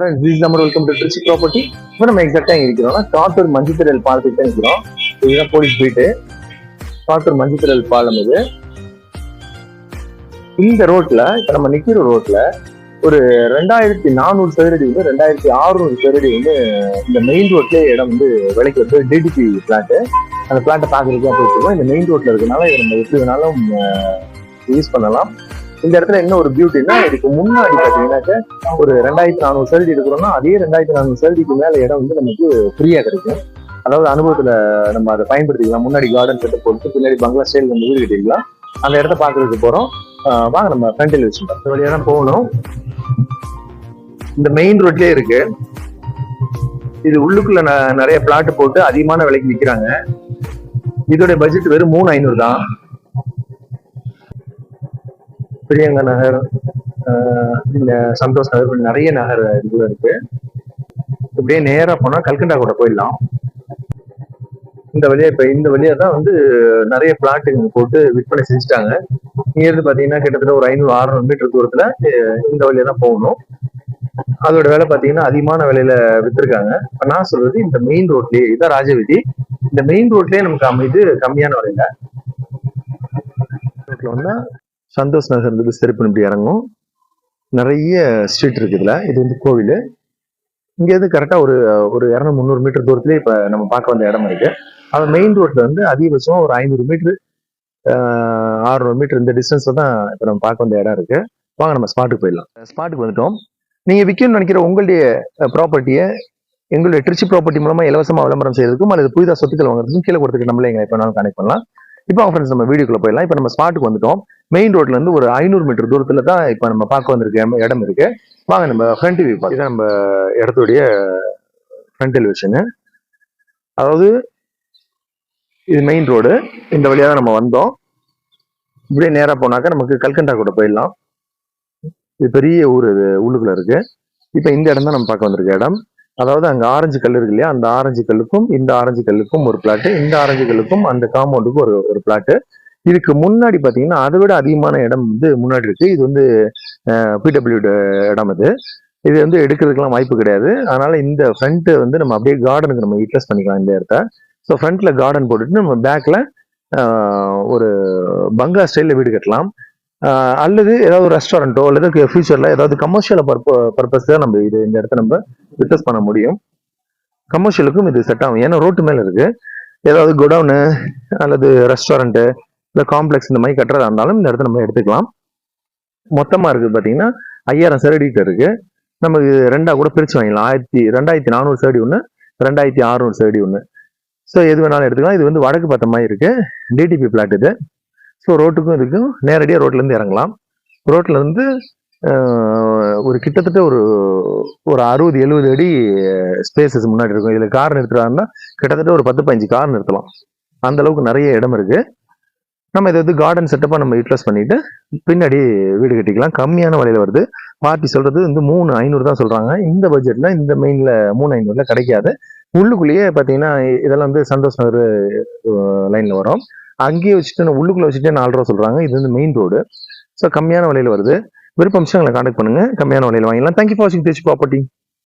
Friends this நம்ம welcome to Trichy property இப்போ நம்ம எக்ஸாக்டாக எங்க இருக்கிறோம்னா காட்டூர் மஞ்சுத்திரல் பாலத்துக்கு தான் இருக்கிறோம். இதுதான் போலீஸ் போயிட்டு காட்டூர் மஞ்சுத்திரல் பாலம் இது. இந்த ரோட்ல இப்போ நம்ம நிக்கிற ரோட்ல ஒரு ரெண்டாயிரத்தி நானூறு சதுரடி வந்து ரெண்டாயிரத்தி ஆறுநூறு சதுரடி வந்து இந்த மெயின் ரோட்லயே இடம் வந்து விலைக்கு வந்து டிடிபி பிளாட் அந்த பிளாட்டை பார்க்கறதுக்கு போயிட்டு இந்த மெயின் ரோட்ல இருக்கனால இதை நம்ம எப்படி வேணாலும் யூஸ் பண்ணலாம். இந்த இடத்துல என்ன ஒரு பியூட்டின்னா இதுக்கு முன்னாடி பார்த்தீங்கன்னாக்க ஒரு ரெண்டாயிரத்தி நானூறு சதுரடி எடுக்கிறோம்னா அதே ரெண்டாயிரத்தி நானூறு சதுரடிக்கு மேல இடம் வந்து நமக்கு ஃப்ரீயா கிடைக்கும். அதாவது அனுபவத்துல நம்ம அதை பயன்படுத்திக்கலாம். முன்னாடி கார்டன் செட்டப் போட்டு பின்னாடி பங்களா ஸ்டைல் நம்ம வீடு கட்டிக்கலாம் அந்த இடத்த பாக்குறதுக்கு போறோம். வாங்க நம்ம ஃப்ரண்டில் வச்சு இந்த வழியா தான் போகணும். இந்த மெயின் ரோட்லயே இருக்கு. இது உள்ளுக்குள்ள ந- நிறைய பிளாட் போட்டு அதிகமான விலைக்கு விற்கிறாங்க இதோட பட்ஜெட் வெறும் மூணு ஐநூறு தான். பிரியங்கா நகர் இந்த சந்தோஷ் நகர் நிறைய நகர் இதுல இருக்கு. இப்படியே நேரா போனா கல்கண்டா கூட போயிடலாம். இந்த வழியா இப்ப இந்த வழியா தான் வந்து நிறைய பிளாட்டுங்க போட்டு விற்பனை செஞ்சுட்டாங்க. இங்க இருந்து பாத்தீங்கன்னா கிட்டத்தட்ட ஒரு ஐநூறு அறுநூறு மீட்டர் தூரத்துல இந்த வழியா தான் போகணும். அதோட வேலை பாத்தீங்கன்னா அதிகமான விலையில வித்துருக்காங்க. இப்ப நான் சொல்றது இந்த மெயின் ரோட்லயே இதான் ராஜவீதி. இந்த மெயின் ரோட்லயே நமக்கு அமைது கம்மியான விலையில. ரோட்ல வந்தா சந்தோஷ் நகர் இருந்து செருப்பு இப்படி இறங்கும். நிறைய ஸ்ட்ரீட் இருக்கு இதுல. இது வந்து கோவில். இங்கேருந்து கரெக்டாக ஒரு ஒரு இரநூறு முந்நூறு மீட்டர் தூரத்துலேயே இப்போ நம்ம பார்க்க வந்த இடம் இருக்கு. அது மெயின் ரோட்ல வந்து அதிகபட்சம் ஒரு ஐநூறு மீட்ரு ஆறுநூறு மீட்டர் இந்த டிஸ்டன்ஸ்ல தான் இப்போ நம்ம பார்க்க வந்த இடம் இருக்கு. வாங்க நம்ம ஸ்பாட்டுக்கு போயிடலாம். ஸ்பாட்டுக்கு வந்துட்டோம். நீங்கள் விற்கணும்னு நினைக்கிற உங்களுடைய ப்ராப்பர்ட்டியை எங்களுடைய திருச்சி ப்ராப்பர்ட்டி மூலமாக இலவசமாக விளம்பரம் செய்யறதுக்கும் அல்லது புதிதாக சொத்துக்கள் வாங்குறதுக்கும் கீழே கொடுத்துட்டு நம்மளே எங்களை எப்போ வேணாலும் கனெக்ட் பண்ணலாம். இப்போ ஃப்ரெண்ட்ஸ் நம்ம வீடியோக்குள்ள போயிடலாம். இப்போ நம்ம ஸ்பாட்டுக்கு வந்துட்டோம். மெயின் ரோட்ல இருந்து ஒரு ஐநூறு மீட்டர் தூரத்துல தான் இப்போ நம்ம பார்க்க வந்திருக்க இடம் இடம் இருக்கு. வாங்க நம்ம ஃப்ரண்ட் வியூ பார்த்து நம்ம இடத்துடைய ஃப்ரண்ட் எலிவேஷனு அதாவது இது மெயின் ரோடு இந்த வழியாக தான் நம்ம வந்தோம். இப்படியே நேராக போனாக்கா நமக்கு கல்கண்டா கூட போயிடலாம். இது பெரிய ஊர் இது உள்ளுக்குள்ள இருக்கு. இப்போ இந்த இடம் தான் நம்ம பார்க்க வந்திருக்க இடம். அதாவது அங்க ஆரஞ்சு கல் இருக்கு இல்லையா? அந்த ஆரஞ்சு கல்லுக்கும் இந்த ஆரஞ்சு கல்லுக்கும் ஒரு பிளாட்டு இந்த ஆரஞ்சு கல்லுக்கும் அந்த காம்பவுண்டுக்கும் ஒரு ஒரு பிளாட்டு இதுக்கு முன்னாடி பாத்தீங்கன்னா அதை விட அதிகமான இடம் வந்து முன்னாடி இருக்கு. இது வந்து பிடபிள்யூ இடம் அது. இது வந்து எடுக்கிறதுக்கெல்லாம் வாய்ப்பு கிடையாது. அதனால இந்த ஃப்ரண்ட் வந்து நம்ம அப்படியே கார்டனுக்கு நம்ம யூட்டிலைஸ் பண்ணிக்கலாம் இந்த இடத்த. ஸோ ஃப்ரண்ட்ல கார்டன் போட்டுட்டு நம்ம பேக்ல ஒரு பங்களா ஸ்டைலில் வீடு கட்டலாம். அல்லது ஏதாவது ஒரு ரெஸ்டாரண்ட்டோ அல்லது ஃபியூச்சர்ல ஏதாவது கமர்ஷியல் பர்பஸ் தான் நம்ம இது இந்த இடத்த நம்ம விட்டஸ் பண்ண முடியும். கமர்ஷியலுக்கும் இது செட் ஆகும். ஏன்னா ரோட்டு மேலே இருக்கு. ஏதாவது குடவுனு அல்லது ரெஸ்டாரண்ட்டு இல்லை காம்ப்ளெக்ஸ் இந்த மாதிரி கட்டுறதா இருந்தாலும் இந்த இடத்த நம்ம எடுத்துக்கலாம். மொத்தமாக இருக்குது பார்த்தீங்கன்னா ஐயாயிரம் சதுரடிட்டு இருக்கு. நம்ம இது கூட பிரித்து வாங்கிக்கலாம் ஆயிரத்தி ரெண்டாயிரத்தி நானூறு சதுரடி ஒன்று ரெண்டாயிரத்தி அறுநூறு சதுரடி ஒன்று ஸோ எது வேணாலும் எடுத்துக்கலாம். இது வந்து வடக்கு பார்த்த மாதிரி இருக்குது டிடிபி பிளாட் இது. ஸோ ரோட்டுக்கும் இதுக்கும் நேரடியாக ரோட்லேருந்து இறங்கலாம். ரோட்டில் இருந்து ஒரு கிட்டத்தட்ட ஒரு ஒரு அறுபது எழுபது அடி ஸ்பேசஸ் முன்னாடி இருக்கும். இதில் கார் நிறுத்துறாருன்னா கிட்டத்தட்ட ஒரு பத்து பதினஞ்சு கார் நிறுத்தலாம். அந்த அளவுக்கு நிறைய இடம் இருக்கு. நம்ம இதை வந்து கார்டன் செட்டப்பாக நம்ம யூட்டிலைஸ் பண்ணிட்டு பின்னாடி வீடு கட்டிக்கலாம். கம்மியான விலையில வருது. பார்ட்டி சொல்றது வந்து மூணு ஐநூறு தான் சொல்றாங்க. இந்த பட்ஜெட்ல இந்த மெயின்ல மூணு ஐநூறுல கிடைக்காது. உள்ளுக்குள்ளேயே பார்த்தீங்கன்னா இதெல்லாம் வந்து சந்தோஷ் நகர் லைன்ல வரும். அங்கேயே வச்சுட்டு உள்ளுக்குள்ளே வச்சுட்டு நாலு ரூபா சொல்றாங்க. இது வந்து மெயின் ரோடு ஸோ கம்மியான விலையில வருது. விருப்பம் எங்களை காண்டக்ட் பண்ணுங்கள் கம்மியான விலையில வாங்கிடலாம். தேங்க்யூ ஃபார் வாட்சிங் திருச்சி ப்ராப்பர்ட்டி